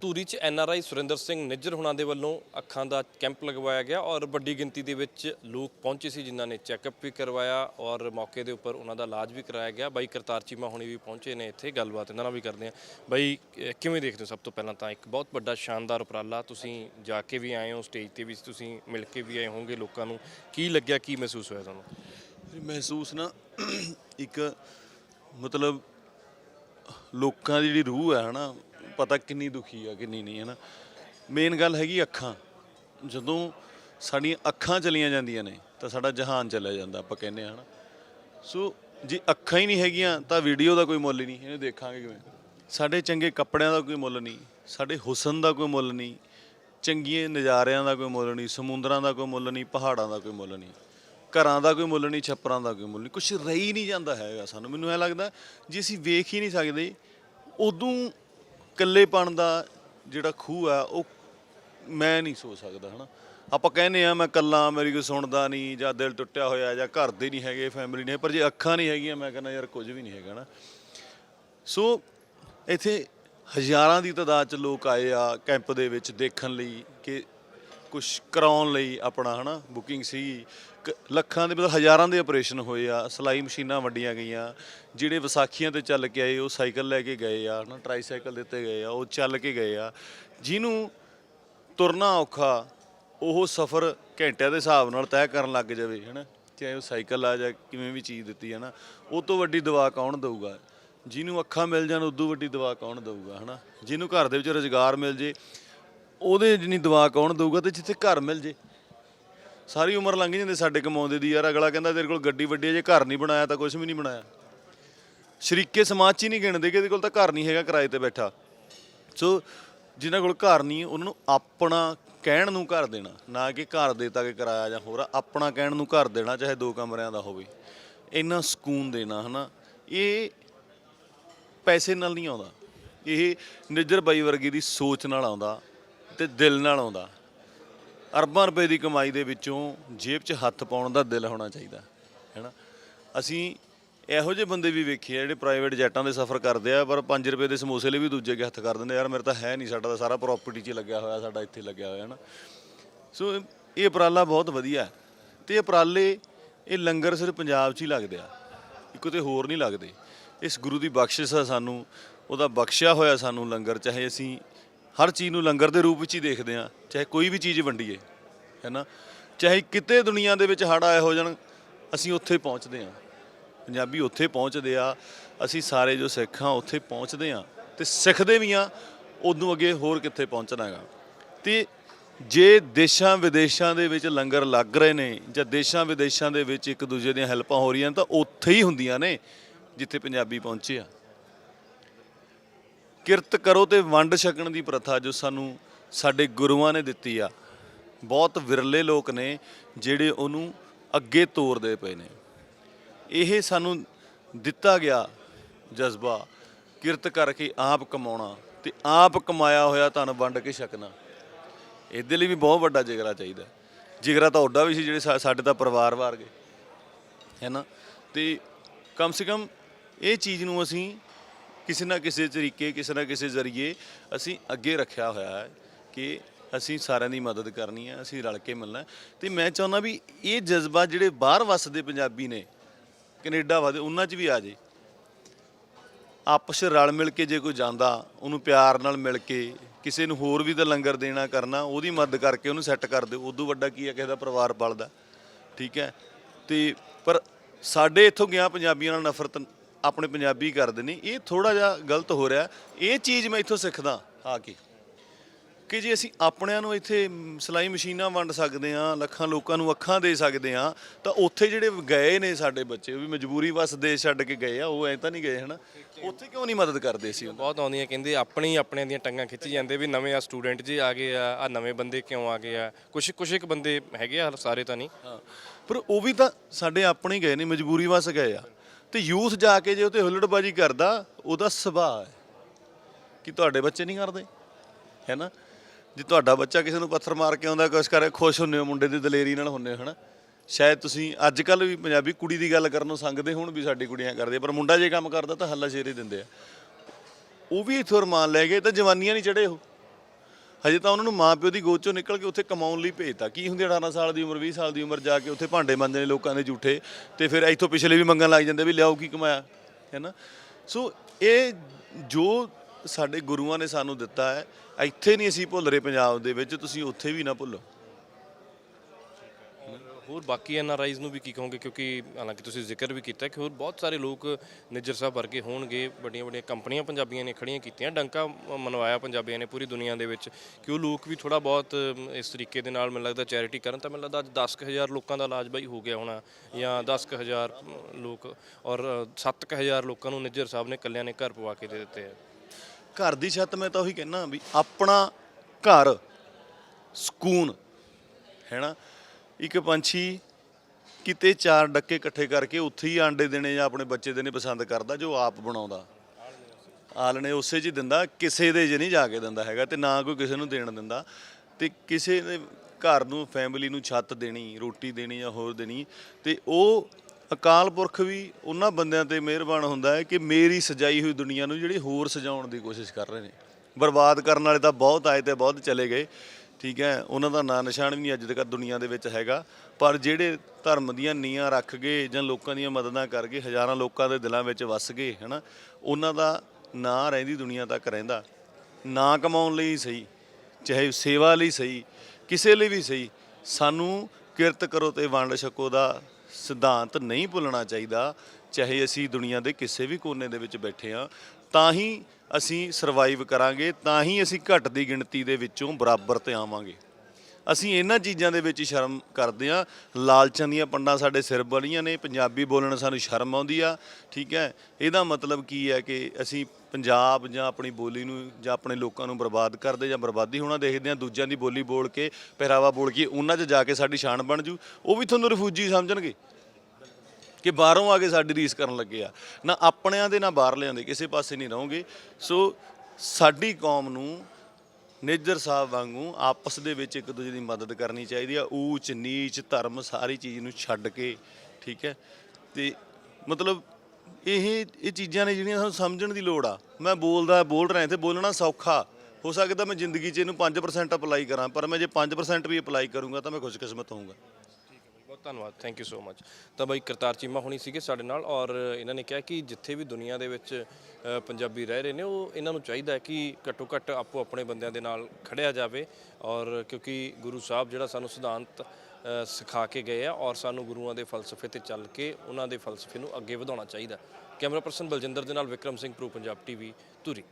ਧੂਰੀ 'ਚ ਐਨਆਰਆਈ ਸੁਰਿੰਦਰ ਸਿੰਘ ਨਿੱਜਰ ਹੁਣਾਂ ਦੇ ਵੱਲੋਂ ਅੱਖਾਂ ਦਾ ਕੈਂਪ ਲਗਵਾਇਆ ਗਿਆ ਔਰ ਵੱਡੀ ਗਿਣਤੀ ਦੇ ਵਿੱਚ ਲੋਕ ਪਹੁੰਚੇ ਸੀ ਜਿਨ੍ਹਾਂ ਨੇ ਚੈੱਕਅਪ ਵੀ ਕਰਵਾਇਆ ਔਰ ਮੌਕੇ ਦੇ ਉੱਪਰ ਉਹਨਾਂ ਦਾ ਇਲਾਜ ਵੀ ਕਰਾਇਆ ਗਿਆ। ਬਾਈ ਕਰਤਾਰ ਚੀਮਾ ਹੁਣੀ ਵੀ ਪਹੁੰਚੇ ਨੇ ਇੱਥੇ, ਗੱਲਬਾਤ ਇਹਨਾਂ ਨਾਲ ਵੀ ਕਰਦੇ ਆ ਬਾਈ ਕਿਵੇਂ ਦੇਖਦੇ ਹੋ ਸਭ ਤੋਂ ਪਹਿਲਾਂ ਤਾਂ ਇੱਕ ਬਹੁਤ ਵੱਡਾ ਸ਼ਾਨਦਾਰ ਉਪਰਾਲਾ, ਤੁਸੀਂ ਜਾ ਕੇ ਵੀ ਆਏ ਹੋ, ਸਟੇਜ ਤੇ ਵੀ ਤੁਸੀਂ ਮਿਲ ਕੇ ਵੀ ਆਏ ਹੋਵੋਗੇ ਲੋਕਾਂ ਨੂੰ। ਕੀ ਲੱਗਿਆ, ਕੀ ਮਹਿਸੂਸ ਹੋਇਆ ਤੁਹਾਨੂੰ? ਮਹਿਸੂਸ ਨਾ ਇੱਕ ਮਤਲਬ ਲੋਕਾਂ ਦੀ ਜਿਹੜੀ ਰੂਹ ਹੈ ਹਨਾ ਪਤਾ ਕਿੰਨੀ ਦੁਖੀ ਆ, ਕਿੰਨੀ ਨਹੀਂ ਹੈ ਨਾ ਮੇਨ ਗੱਲ ਹੈਗੀ ਅੱਖਾਂ। ਜਦੋਂ ਸਾਡੀਆਂ ਅੱਖਾਂ ਚਲੀਆਂ ਜਾਂਦੀਆਂ ਨੇ, ਤਾਂ ਸਾਡਾ ਜਹਾਨ ਚਲਿਆ ਜਾਂਦਾ, ਆਪਾਂ ਕਹਿੰਦੇ ਆ ਨਾ ਸੋ ਜੇ ਅੱਖਾਂ ਹੀ ਨਹੀਂ ਹੈਗੀਆਂ, ਤਾਂ ਵੀਡੀਓ ਦਾ ਕੋਈ ਮੁੱਲ ਹੀ ਨਹੀਂ, ਇਹਨੂੰ ਦੇਖਾਂਗੇ ਕਿਵੇਂ? ਸਾਡੇ ਚੰਗੇ ਕੱਪੜਿਆਂ ਦਾ ਕੋਈ ਮੁੱਲ ਨਹੀਂ, ਸਾਡੇ ਹੁਸਨ ਦਾ ਕੋਈ ਮੁੱਲ ਨਹੀਂ, ਚੰਗੀਆਂ ਨਜ਼ਾਰਿਆਂ ਦਾ ਕੋਈ ਮੁੱਲ ਨਹੀਂ, ਸਮੁੰਦਰਾਂ ਦਾ ਕੋਈ ਮੁੱਲ ਨਹੀਂ, ਪਹਾੜਾਂ ਦਾ ਕੋਈ ਮੁੱਲ ਨਹੀਂ, ਘਰਾਂ ਦਾ ਕੋਈ ਮੁੱਲ ਨਹੀਂ ਛੱਪਰਾਂ ਦਾ ਕੋਈ ਮੁੱਲ ਨਹੀਂ ਕੁਝ ਰਹੀ ਨਹੀਂ ਜਾਂਦਾ ਹੈਗਾ ਸਾਨੂੰ। ਮੈਨੂੰ ਐ ਲੱਗਦਾ, ਜੇ ਅਸੀਂ ਵੇਖ ਹੀ ਨਹੀਂ ਸਕਦੇ, ਉਦੋਂ ਇਕੱਲੇਪਣ ਦਾ ਜਿਹੜਾ ਖੂਹ ਆ ਉਹ ਮੈਂ ਨਹੀਂ ਸੋਚ ਸਕਦਾ ਹਨਾ। ਆਪਾਂ ਕਹਿੰਦੇ ਆ ਮੈਂ ਕੱਲਾ ਮੇਰੀ ਕੋਈ ਸੁਣਦਾ ਨਹੀਂ ਜਾਂ ਦਿਲ ਟੁੱਟਿਆ ਹੋਇਆ ਜਾਂ ਘਰ ਦੇ ਨਹੀਂ ਹੈਗੇ ਫੈਮਿਲੀ ਨਹੀਂ ਹੈ, ਪਰ ਜੇ ਅੱਖਾਂ ਨਹੀਂ ਹੈਗੀਆਂ ਮੈਂ ਕਹਿੰਦਾ ਯਾਰ ਕੁਝ ਵੀ ਨਹੀਂ ਹੈਗਾ ਨਾ ਸੋ ਇੱਥੇ ਹਜ਼ਾਰਾਂ ਦੀ ਤਾਦਾਦ ਚ ਲੋਕ ਆਏ ਆ ਕੈਂਪ ਦੇ ਵਿੱਚ ਦੇਖਣ ਲਈ ਕਿ ਕੁਝ ਕਰਾਉਣ ਲਈ ਆਪਣਾ, ਹਨਾ ਬੁਕਿੰਗ ਸੀ। ਕ- ਲੱਖਾਂ ਦੇ ਮਤਲਬ ਹਜ਼ਾਰਾਂ ਦੇ ਆਪਰੇਸ਼ਨ ਹੋਏ ਆ, ਸਲਾਈ ਮਸ਼ੀਨਾਂ ਵੰਡੀਆਂ ਗਈਆਂ, ਜਿਹੜੇ ਵਿਸਾਖੀਆਂ ਤੇ ਚੱਲ ਕੇ ਆਏ, ਉਹ ਸਾਈਕਲ ਲੈ ਕੇ ਗਏ ਆ, ਹਨਾ ਟਰਾਈਸਾਈਕਲ ਦਿੱਤੇ ਗਏ ਆ, ਉਹ ਚੱਲ ਕੇ ਗਏ ਆ। ਜਿਹਨੂੰ ਤੁਰਨਾ ਔਖਾ, ਉਹ ਸਫ਼ਰ ਘੰਟਿਆਂ ਦੇ ਹਿਸਾਬ ਨਾਲ ਤੈਅ ਕਰਨ ਲੱਗ ਜਾਵੇ, ਹਨਾ, ਚਾਹੇ ਉਹ ਸਾਈਕਲ ਆ ਜਾਂ ਕਿਵੇਂ ਵੀ ਚੀਜ਼ ਦਿੱਤੀ ਹੈ ਨਾ ਉਹ ਤੋਂ ਵੱਡੀ ਦਵਾ ਕੌਣ ਦੇਊਗਾ? ਜਿਹਨੂੰ ਅੱਖਾਂ ਮਿਲ ਜਾਣ ਉਦੋਂ ਵੱਡੀ ਦਵਾ ਕੌਣ ਦਊਗਾ, ਹਨਾ? ਜਿਹਨੂੰ ਘਰ ਦੇ ਵਿੱਚ ਰੋਜ਼ਗਾਰ ਮਿਲ ਜੇ ਉਹਦੇ ਜਿੰਨੀ ਦਵਾ ਕੌਣ ਦੇਊਗਾ ਤੇ ਜਿੱਥੇ ਘਰ ਮਿਲ ਜੇ। ਸਾਰੀ ਉਮਰ ਲੰਘ ਜਾਂਦੀ ਸਾਡੇ ਕਮਾਉਂਦੇ ਦੀ, ਯਾਰ ਅਗਲਾ ਕਹਿੰਦਾ ਤੇਰੇ ਕੋਲ ਗੱਡੀ ਵੱਡੀ ਹੈ, ਜੇ ਘਰ ਨਹੀਂ ਬਣਾਇਆ ਤਾਂ ਕੁਝ ਵੀ ਨਹੀਂ ਬਣਾਇਆ। ਸ਼ਰੀਕੇ ਸਮਾਜ 'ਚ ਹੀ ਨਹੀਂ ਗਿਣਦੇ ਕਿ ਇਹਦੇ ਕੋਲ ਤਾਂ ਘਰ ਨਹੀਂ ਹੈਗਾ, ਕਿਰਾਏ ਤੇ ਬੈਠਾ। ਸੋ ਜਿਨ੍ਹਾਂ ਕੋਲ ਘਰ ਨਹੀਂ, ਉਹਨਾਂ ਨੂੰ ਆਪਣਾ ਕਹਿਣ ਨੂੰ ਘਰ ਦੇਣਾ। ਨਾ ਕਿ ਘਰ ਦੇ ਤਾਂ ਕਿ ਕਿਰਾਇਆ ਜਾਂ ਹੋਰ ਆਪਣਾ ਕਹਿਣ ਨੂੰ ਘਰ ਦੇਣਾ, ਚਾਹੇ ਦੋ ਕਮਰਿਆਂ ਦਾ ਹੋਵੇ। ਇੰਨਾ ਸਕੂਨ ਦੇਣਾ, ਹਨਾ। ਇਹ ਪੈਸੇ ਨਾਲ ਨਹੀਂ ਆਉਂਦਾ। ਇਹ ਨਿੱਜਰ ਬਾਈ ਵਰਗੀ ਦੀ ਸੋਚ ਨਾਲ ਆਉਂਦਾ। ਤੇ ਦਿਲ ਨਾਲ ਆਉਂਦਾ। ਅਰਬਾਂ ਰੁਪਏ ਦੀ ਕਮਾਈ ਦੇ ਵਿੱਚੋਂ ਜੇਬ 'ਚ ਹੱਥ ਪਾਉਣ ਦਾ ਦਿਲ ਹੋਣਾ ਚਾਹੀਦਾ, ਹੈਨਾ? ਅਸੀਂ ਇਹੋ ਜਿਹੇ ਬੰਦੇ ਵੀ ਵੇਖੇ ਆ ਜਿਹੜੇ ਪ੍ਰਾਈਵੇਟ ਜੈਟਾਂ ਦੇ ਸਫ਼ਰ ਕਰਦੇ ਆ, ਪਰ 5 ਰੁਪਏ ਦੇ ਸਮੋਸੇ ਲਈ ਵੀ ਦੂਜੇ ਅੱਗੇ ਹੱਥ ਕਰ ਦਿੰਦੇ ਯਾਰ ਮੇਰੇ ਤਾਂ ਹੈ ਨਹੀਂ ਸਾਡਾ ਤਾਂ ਸਾਰਾ ਪ੍ਰਾਪਰਟੀ 'ਚ ਲੱਗਿਆ ਹੋਇਆ, ਸਾਡਾ ਇੱਥੇ ਲੱਗਿਆ ਹੋਇਆ ਹੈ ਨਾ ਸੋ ਇਹ ਉਪਰਾਲਾ ਬਹੁਤ ਵਧੀਆ ਹੈ। ਤੇ ਉਪਰਾਲੇ, ਇਹ ਲੰਗਰ ਸਿਰਫ ਪੰਜਾਬ 'ਚ ਹੀ ਲੱਗਦੇ ਆ ਇਹ ਕਿਤੇ ਹੋਰ ਨਹੀਂ ਲੱਗਦੇ। ਇਸ ਗੁਰੂ ਦੀ ਬਖਸ਼ਿਸ਼ ਆ ਸਾਨੂੰ, ਉਹਦਾ ਬਖਸ਼ਿਆ ਹੋਇਆ ਸਾਨੂੰ ਲੰਗਰ, ਚਾਹੇ ਅਸੀਂ ਹਰ ਚੀਜ਼ ਨੂੰ ਲੰਗਰ ਦੇ ਰੂਪ ਵਿੱਚ ਹੀ ਦੇਖਦੇ ਆ ਚਾਹੇ ਕੋਈ ਵੀ ਚੀਜ਼ ਵੰਡੀਏ ਹੈਨਾ ਚਾਹੇ ਕਿਤੇ ਦੁਨੀਆ ਦੇ ਵਿੱਚ ਹੜ ਆਏ ਹੋ ਜਾਣ ਅਸੀਂ ਉੱਥੇ ਪਹੁੰਚਦੇ ਆ ਪੰਜਾਬੀ ਉੱਥੇ ਪਹੁੰਚਦੇ ਆ, ਅਸੀਂ ਸਾਰੇ ਜੋ ਸਿੱਖ ਆ ਉੱਥੇ ਪਹੁੰਚਦੇ ਆ ਤੇ ਸਿੱਖਦੇ ਵੀ ਆ ਉਦੋਂ ਅੱਗੇ ਹੋਰ ਕਿੱਥੇ ਪਹੁੰਚਣਾ ਹੈਗਾ? ਤੇ ਜੇ ਦੇਸ਼ਾਂ ਵਿਦੇਸ਼ਾਂ ਦੇ ਵਿੱਚ ਲੰਗਰ ਲੱਗ ਰਹੇ ਨੇ ਜਾਂ ਦੇਸ਼ਾਂ ਵਿਦੇਸ਼ਾਂ ਦੇ ਵਿੱਚ ਇੱਕ ਦੂਜੇ ਦੀਆਂ ਹੈਲਪਾਂ ਹੋ ਰਹੀਆਂ ਤਾਂ ਉੱਥੇ ਹੀ ਹੁੰਦੀਆਂ ਨੇ ਜਿੱਥੇ ਪੰਜਾਬੀ ਪਹੁੰਚੇ ਆ। ਕਿਰਤ ਕਰੋ ਤੇ ਵੰਡ ਛਕਣ ਦੀ ਪ੍ਰਥਾ ਜੋ ਸਾਨੂੰ ਸਾਡੇ ਗੁਰੂਆਂ ਨੇ ਦਿੱਤੀ ਆ। ਬਹੁਤ ਵਿਰਲੇ ਲੋਕ ਨੇ ਜਿਹੜੇ ਉਹਨੂੰ ਅੱਗੇ ਤੋਰਦੇ ਪਏ ਨੇ। ਇਹ ਸਾਨੂੰ ਦਿੱਤਾ ਗਿਆ ਜਜ਼ਬਾ ਕਿਰਤ ਕਰਕੇ ਆਪ ਕਮਾਉਣਾ ਤੇ ਆਪ ਕਮਾਇਆ ਹੋਇਆ ਧਨ ਵੰਡ ਕੇ ਛਕਣਾ। ਇਹਦੇ ਲਈ ਵੀ ਬਹੁਤ ਵੱਡਾ ਜਿਗਰਾ ਚਾਹੀਦਾ। ਜਿਗਰਾ ਤਾਂ ਓਡਾ ਵੀ ਸੀ ਜਿਹੜੇ ਸਾ- ਸਾਡੇ ਤਾਂ ਪਰਿਵਾਰ ਵਾਰ ਗਏ ਹੈ ਨਾ? ਤੇ ਕਮ ਸੇ ਕਮ ਇਹ ਚੀਜ਼ ਨੂੰ ਅਸੀਂ ਕਿਸੇ ਨਾ ਕਿਸੇ ਤਰੀਕੇ, ਕਿਸੇ ਨਾ ਕਿਸੇ ਜ਼ਰੀਏ ਅਸੀਂ ਅੱਗੇ ਰੱਖਿਆ ਹੋਇਆ ਹੈ ਕਿ ਅਸੀਂ ਸਾਰਿਆਂ ਦੀ ਮਦਦ ਕਰਨੀ ਹੈ, ਅਸੀਂ ਰਲ ਕੇ ਮਿਲਣਾ ਹੈ। ਤੇ ਮੈਂ ਚਾਹੁੰਦਾ ਵੀ ਇਹ ਜਜ਼ਬਾ ਜਿਹੜੇ ਬਾਹਰ ਵੱਸਦੇ ਪੰਜਾਬੀ ਨੇ, ਕੈਨੇਡਾ ਵੱਸਦੇ, ਉਹਨਾਂ 'ਚ ਵੀ ਆ ਜੇ। ਆਪਸ 'ਚ ਰਲ ਮਿਲ ਕੇ ਜੇ ਕੋਈ ਜਾਂਦਾ, ਉਹਨੂੰ ਪਿਆਰ ਨਾਲ ਮਿਲ ਕੇ, ਕਿਸੇ ਨੂੰ ਹੋਰ ਵੀ ਤਾਂ ਲੰਗਰ ਦੇਣਾ, ਕਰਨਾ, ਉਹਦੀ ਮਦਦ ਕਰਕੇ ਉਹਨੂੰ ਸੈੱਟ ਕਰ ਦਿਓ। ਉਦੋਂ ਵੱਡਾ ਕੀ ਹੈ, ਕਿਸੇ ਦਾ ਪਰਿਵਾਰ ਪਲਦਾ ਠੀਕ ਹੈ? ਤੇ ਪਰ ਸਾਡੇ ਇੱਥੋਂ ਗਿਆ ਪੰਜਾਬੀਆਂ ਨਾਲ ਨਫ਼ਰਤ ਆਪਣੇ ਪੰਜਾਬੀ ਕਰਦੇ ਨੇ ਇਹ ਥੋੜਾ ਜਿਹਾ ਗਲਤ ਹੋ ਰਿਹਾ। ਇਹ ਚੀਜ਼ ਮੈਂ ਇੱਥੋਂ ਸਿੱਖਦਾ ਆ ਕੇ ਕਿ ਜੇ ਅਸੀਂ ਆਪਣਿਆਂ ਨੂੰ ਇੱਥੇ ਸਿਲਾਈ ਮਸ਼ੀਨਾਂ ਵੰਡ ਸਕਦੇ ਆ ਲੱਖਾਂ ਲੋਕਾਂ ਨੂੰ ਅੱਖਾਂ ਦੇ ਸਕਦੇ ਆ ਤਾਂ ਉੱਥੇ ਜਿਹੜੇ ਗਏ ਨੇ ਸਾਡੇ ਬੱਚੇ ਉਹ ਵੀ ਮਜਬੂਰੀ ਵਸ ਦੇਸ਼ ਛੱਡ ਕੇ ਗਏ ਆ ਉਹ ਐ ਤਾਂ ਨਹੀਂ ਗਏ ਹਨਾ? ਉੱਥੇ ਕਿਉਂ ਨਹੀਂ ਮਦਦ ਕਰਦੇ ਸੀ ਬਹੁਤ ਆਉਂਦੀਆਂ ਕਹਿੰਦੇ ਆਪਣੇ ਹੀ ਆਪਣੇ ਦੀਆਂ ਟੰਗਾਂ ਖਿੱਚ ਜਾਂਦੇ ਵੀ ਨਵੇਂ ਆ ਸਟੂਡੈਂਟ ਜੀ ਆ ਗਏ ਆ ਆ ਨਵੇਂ ਬੰਦੇ ਕਿਉਂ ਆ ਗਏ ਆ? ਕੁਛ ਕੁਛ ਇੱਕ ਬੰਦੇ ਹੈਗੇ ਆ ਸਾਰੇ ਤਾਂ ਨਹੀਂ। ਪਰ ਉਹ ਵੀ ਤਾਂ ਸਾਡੇ ਆਪਣੇ ਗਏ ਨੇ ਮਜਬੂਰੀ ਵਸ ਗਏ ਆ। ਤੇ ਯੂਥ ਜਾ ਕੇ ਜੇ ਉਹ ਉੱਤੇ ਹੁੱਲੜਬਾਜੀ ਕਰਦਾ, ਉਹਦਾ ਸੁਭਾਅ ਹੈ ਕਿ ਤੁਹਾਡੇ ਬੱਚੇ ਨਹੀਂ ਕਰਦੇ, ਹੈ ਨਾ? ਜੇ ਤੁਹਾਡਾ ਬੱਚਾ ਕਿਸੇ ਨੂੰ ਪੱਥਰ ਮਾਰ ਕੇ ਆਉਂਦਾ, ਕੁਛ ਕਰੇ, ਖੁਸ਼ ਹੁੰਨੇ ਹੋ, ਮੁੰਡੇ ਦੀ ਦਲੇਰੀ ਨਾਲ ਹੁੰਨੇ ਹੋ ਹਨਾ ਸ਼ਾਇਦ ਤੁਸੀਂ ਅੱਜ ਕੱਲ ਵੀ ਪੰਜਾਬੀ ਕੁੜੀ ਦੀ ਗੱਲ ਕਰਨ ਨੂੰ ਸੰਗਦੇ ਹੁਣ ਵੀ ਸਾਡੀ ਕੁੜੀਆਂ ਕਰਦੀਆਂ ਪਰ ਮੁੰਡਾ ਜੇ ਕੰਮ ਕਰਦਾ ਤਾਂ ਹੱਲਾ ਸ਼ੇਰੇ ਦਿੰਦੇ ਆ। ਉਹ ਵੀ ਇਥੋਂ ਰਮਾਨ ਲੈ ਗਏ, ਤਾਂ ਜਵਾਨੀਆਂ ਨਹੀਂ ਚੜੇ ਉਹ। ਹਜੇ ਤਾਂ ਉਹਨਾਂ ਨੂੰ ਮਾਪਿਓ ਦੀ ਗੋਦ ਚੋਂ ਨਿਕਲ ਕੇ ਉੱਥੇ ਕਮਾਉਣ ਲਈ ਭੇਜਤਾ। ਕੀ ਹੁੰਦੀ 18 ਸਾਲ ਦੀ ਉਮਰ 20 ਸਾਲ ਦੀ ਉਮਰ ਜਾ ਕੇ ਉੱਥੇ ਭਾਂਡੇ ਮੰਨਦੇ ਨੇ ਲੋਕਾਂ ਦੇ ਝੂਠੇ ਤੇ ਫਿਰ ਇੱਥੋਂ ਪਿਛਲੇ ਵੀ ਮੰਗਣ ਲੱਗ ਜਾਂਦੇ ਵੀ ਲਿਆਓ ਕੀ ਕਮਾਇਆ, ਹੈ ਨਾ? ਸੋ ਇਹ ਜੋ ਸਾਡੇ ਗੁਰੂਆਂ ਨੇ ਸਾਨੂੰ ਦਿੱਤਾ ਹੈ, ਇੱਥੇ ਨਹੀਂ ਅਸੀਂ ਭੁੱਲ ਰਹੇ ਪੰਜਾਬ ਦੇ ਵਿੱਚ, ਤੁਸੀਂ ਉੱਥੇ ਵੀ ਨਾ ਭੁੱਲੋ। ਹੋਰ ਬਾਕੀ ਐਨ ਆਰ ਆਈਜ਼ ਨੂੰ ਵੀ ਕੀ ਕਹੋਗੇ? ਕਿਉਂਕਿ ਹਾਲਾਂਕਿ ਤੁਸੀਂ ਜ਼ਿਕਰ ਵੀ ਕੀਤਾ ਕਿ ਹੋਰ ਬਹੁਤ ਸਾਰੇ ਲੋਕ ਨਿੱਜਰ ਸਾਹਿਬ ਵਰਗੇ ਹੋਣਗੇ ਵੱਡੀਆਂ ਵੱਡੀਆਂ ਕੰਪਨੀਆਂ ਪੰਜਾਬੀਆਂ ਨੇ ਖੜੀਆਂ ਕੀਤੀਆਂ, ਡੰਕਾ ਮਨਵਾਇਆ ਪੰਜਾਬੀਆਂ ਨੇ ਪੂਰੀ ਦੁਨੀਆ ਦੇ ਵਿੱਚ ਕਿ ਉਹ ਲੋਕ ਵੀ ਥੋੜਾ ਬਹੁਤ ਇਸ ਤਰੀਕੇ ਦੇ ਨਾਲ ਮੈਨੂੰ ਲੱਗਦਾ ਚੈਰਿਟੀ ਕਰਨ ਤਾਂ ਮੈਨੂੰ ਲੱਗਦਾ ਅੱਜ 10000 ਲੋਕਾਂ ਦਾ ਇਲਾਜ ਬਾਈ ਹੋ ਗਿਆ ਹੋਣਾ, ਜਾਂ 10000 ਲੋਕ ਔਰ 7000 ਲੋਕਾਂ ਨੂੰ ਨਿੱਜਰ ਸਾਹਿਬ ਨੇ ਇਕੱਲਿਆਂ ਨੇ ਘਰ ਪਵਾ ਕੇ ਦੇ ਦਿੱਤੇ ਆ। ਘਰ ਦੀ ਛੱਤ ਮੈਂ ਤਾਂ ਉਹੀ ਕਹਿਣਾ ਵੀ ਆਪਣਾ ਘਰ ਸਕੂਨ, ਹੈਨਾ? ਇੱਕ ਪੰਛੀ ਕਿਤੇ ਚਾਰ ਡੱਕੇ ਇਕੱਠੇ ਕਰਕੇ ਉੱਥੇ ਹੀ ਆਂਡੇ ਦੇਣੇ ਜਾਂ ਆਪਣੇ ਬੱਚੇ ਦੇਣੇ ਪਸੰਦ ਕਰਦਾ, ਜੋ ਆਪ ਬਣਾਉਂਦਾ। ਆਲਣੇ ਉਸੇ 'ਚ ਹੀ ਦਿੰਦਾ, ਕਿਸੇ ਦੇ 'ਚ ਨਹੀਂ ਜਾ ਕੇ ਦਿੰਦਾ ਹੈਗਾ ਤੇ ਨਾ ਕੋਈ ਕਿਸੇ ਨੂੰ ਦੇਣ ਦਿੰਦਾ। ਤੇ ਕਿਸੇ ਦੇ ਘਰ ਨੂੰ ਫੈਮਿਲੀ ਨੂੰ ਛੱਤ ਦੇਣੀ, ਰੋਟੀ ਦੇਣੀ ਜਾਂ ਹੋਰ ਦੇਣੀ, ਤੇ ਉਹ ਅਕਾਲ ਪੁਰਖ ਵੀ ਉਹਨਾਂ ਬੰਦਿਆਂ ਤੇ ਮਿਹਰਬਾਨ ਹੁੰਦਾ ਹੈ ਕਿ ਮੇਰੀ ਸਜਾਈ ਹੋਈ ਦੁਨੀਆ ਨੂੰ ਜਿਹੜੀ ਹੋਰ ਸਜਾਉਣ ਦੀ ਕੋਸ਼ਿਸ਼ ਕਰ ਰਹੇ ਨੇ। ਬਰਬਾਦ ਕਰਨ ਵਾਲੇ ਤਾਂ ਬਹੁਤ ਆਏ ਤੇ ਬਹੁਤ ਚਲੇ ਗਏ। ਠੀਕ ਹੈ, ਉਹਨਾਂ ਦਾ ਨਾਂ ਨਿਸ਼ਾਨ ਵੀ ਨਹੀਂ ਅੱਜ ਤੱਕ ਦੁਨੀਆ ਦੇ ਵਿੱਚ ਹੈਗਾ। ਪਰ ਜਿਹੜੇ ਧਰਮ ਦੀਆਂ ਨੀਆਂ ਰੱਖ ਗਏ ਜਾਂ ਲੋਕਾਂ ਦੀਆਂ ਮਦਦਾਂ ਕਰਕੇ ਹਜ਼ਾਰਾਂ ਲੋਕਾਂ ਦੇ ਦਿਲਾਂ ਵਿੱਚ ਵਸ ਗਏ ਹਨਾ, ਉਹਨਾਂ ਦਾ ਨਾਂ ਰਹਿੰਦੀ ਦੁਨੀਆ ਤੱਕ ਰਹਿੰਦਾ। ਨਾਂ ਕਮਾਉਣ ਲਈ ਸਹੀ, ਚਾਹੇ ਸੇਵਾ ਲਈ ਸਹੀ, ਕਿਸੇ ਲਈ ਵੀ ਸਹੀ, ਸਾਨੂੰ ਕਿਰਤ ਕਰੋ ਤੇ ਵੰਡ ਛਕੋ ਦਾ ਸਿਧਾਂਤ ਨਹੀਂ ਭੁੱਲਣਾ ਚਾਹੀਦਾ, ਚਾਹੇ ਅਸੀਂ ਦੁਨੀਆ ਦੇ ਕਿਸੇ ਵੀ ਕੋਨੇ ਦੇ ਵਿੱਚ ਬੈਠੇ ਆ ਤਾਂ ਹੀ ਅਸੀਂ ਸਰਵਾਈਵ ਕਰਾਂਗੇ, ਤਾਂ ਹੀ ਅਸੀਂ ਘੱਟ ਦੀ ਗਿਣਤੀ ਦੇ ਵਿੱਚੋਂ ਬਰਾਬਰ ਤੇ ਆਵਾਂਗੇ। ਅਸੀਂ ਇਹਨਾਂ ਚੀਜ਼ਾਂ ਦੇ ਵਿੱਚ ਸ਼ਰਮ ਕਰਦੇ ਆ ਲਾਲਚਾਂ ਦੀਆਂ ਪੰਡਾਂ ਸਾਡੇ ਸਿਰ ਬਲੀਆਂ ਨੇ, ਪੰਜਾਬੀ ਬੋਲਣ ਸਾਨੂੰ ਸ਼ਰਮ ਆਉਂਦੀ ਆ, ਠੀਕ ਹੈ? ਇਹਦਾ ਮਤਲਬ ਕੀ ਹੈ ਕਿ ਅਸੀਂ ਪੰਜਾਬ ਜਾਂ ਆਪਣੀ ਬੋਲੀ ਨੂੰ ਜਾਂ ਆਪਣੇ ਲੋਕਾਂ ਨੂੰ ਬਰਬਾਦ ਕਰਦੇ ਜਾਂ ਬਰਬਾਦੀ ਹੋਣਾ ਦੇਖਦੇ ਆ ਦੂਜਿਆਂ ਦੀ ਬੋਲੀ ਬੋਲ ਕੇ, ਪਹਿਰਾਵਾ ਬੋਲ ਕੇ, ਉਹਨਾਂ 'ਚ ਜਾ ਕੇ ਸਾਡੀ ਸ਼ਾਨ ਬਣ ਜੂ। ਉਹ ਵੀ ਤੁਹਾਨੂੰ ਰਿਫਿਊਜੀ ਸਮਝਣਗੇ। ਕਿ ਬਾਹਰੋਂ ਆ ਕੇ ਸਾਡੀ ਰੀਸ ਕਰਨ ਲੱਗੇ ਆ। ਨਾ ਆਪਣਿਆਂ ਦੇ, ਨਾ ਬਾਹਰਲਿਆਂ ਦੇ, ਕਿਸੇ ਪਾਸੇ ਨਹੀਂ ਰਹੋਗੇ। ਸੋ ਸਾਡੀ ਕੌਮ ਨੂੰ ਨੇਜਰ ਸਾਹਿਬ ਵਾਂਗੂ ਆਪਸ ਦੇ ਵਿੱਚ ਇੱਕ ਦੂਜੇ ਦੀ ਮਦਦ ਕਰਨੀ ਚਾਹੀਦੀ ਆ। ਊਚ, ਨੀਚ, ਧਰਮ ਸਾਰੀ ਚੀਜ਼ ਨੂੰ ਛੱਡ ਕੇ, ਠੀਕ ਹੈ? ਤੇ ਮਤਲਬ ਇਹ ਇਹ ਚੀਜ਼ਾਂ ਨੇ ਜਿਹੜੀਆਂ ਸਾਨੂੰ ਸਮਝਣ ਦੀ ਲੋੜ ਆ। ਮੈਂ ਬੋਲਦਾ, ਬੋਲ ਰਿਹਾ ਤੇ ਬੋਲਣਾ ਸੌਖਾ। ਹੋ ਸਕਦਾ ਮੈਂ ਜ਼ਿੰਦਗੀ 'ਚ ਇਹਨੂੰ 5% ਅਪਲਾਈ ਕਰਾਂ, ਪਰ ਮੈਂ ਜੇ 5% ਵੀ ਅਪਲਾਈ ਕਰੂੰਗਾ ਤਾਂ ਮੈਂ ਖੁਸ਼ਕਿਸਮਤ ਹੋਊਂਗਾ। ਬਹੁਤ ਧੰਨਵਾਦ ਥੈਂਕ ਯੂ ਸੋ ਮੱਚ ਤਾਂ ਬਾਈ ਕਰਤਾਰ ਚੀਮਾ ਹੋਣੀ ਸੀਗੇ ਸਾਡੇ ਨਾਲ ਔਰ ਇਹਨਾਂ ਨੇ ਕਿਹਾ ਕਿ ਜਿੱਥੇ ਵੀ ਦੁਨੀਆ ਦੇ ਵਿੱਚ ਅ, ਪੰਜਾਬੀ ਰਹਿ ਰਹੇ ਨੇ ਉਹ ਇਹਨਾਂ ਨੂੰ ਚਾਹੀਦਾ ਹੈ ਕਿ ਘੱਟੋ ਘੱਟ ਆਪੋ ਆਪਣੇ ਬੰਦਿਆਂ ਦੇ ਨਾਲ ਖੜਿਆ ਜਾਵੇ ਔਰ ਕਿਉਂਕਿ ਗੁਰੂ ਸਾਹਿਬ ਜਿਹੜਾ ਸਾਨੂੰ ਸਿਧਾਂਤ ਅ, ਸਿਖਾ ਕੇ ਗਏ ਆ ਔਰ ਸਾਨੂੰ ਗੁਰੂਆਂ ਦੇ ਫਲਸਫੇ ਤੇ ਚੱਲ ਕੇ ਉਹਨਾਂ ਦੇ ਫਲਸਫੇ ਨੂੰ ਅੱਗੇ ਵਧਾਉਣਾ ਚਾਹੀਦਾ ਕੈਮਰਾ ਪਰਸਨ ਬਲਜਿੰਦਰ ਦੇ ਨਾਲ ਵਿਕਰਮ ਸਿੰਘ ਪ੍ਰੋ ਪੰਜਾਬ ਟੀਵੀ ਧੂਰੀ।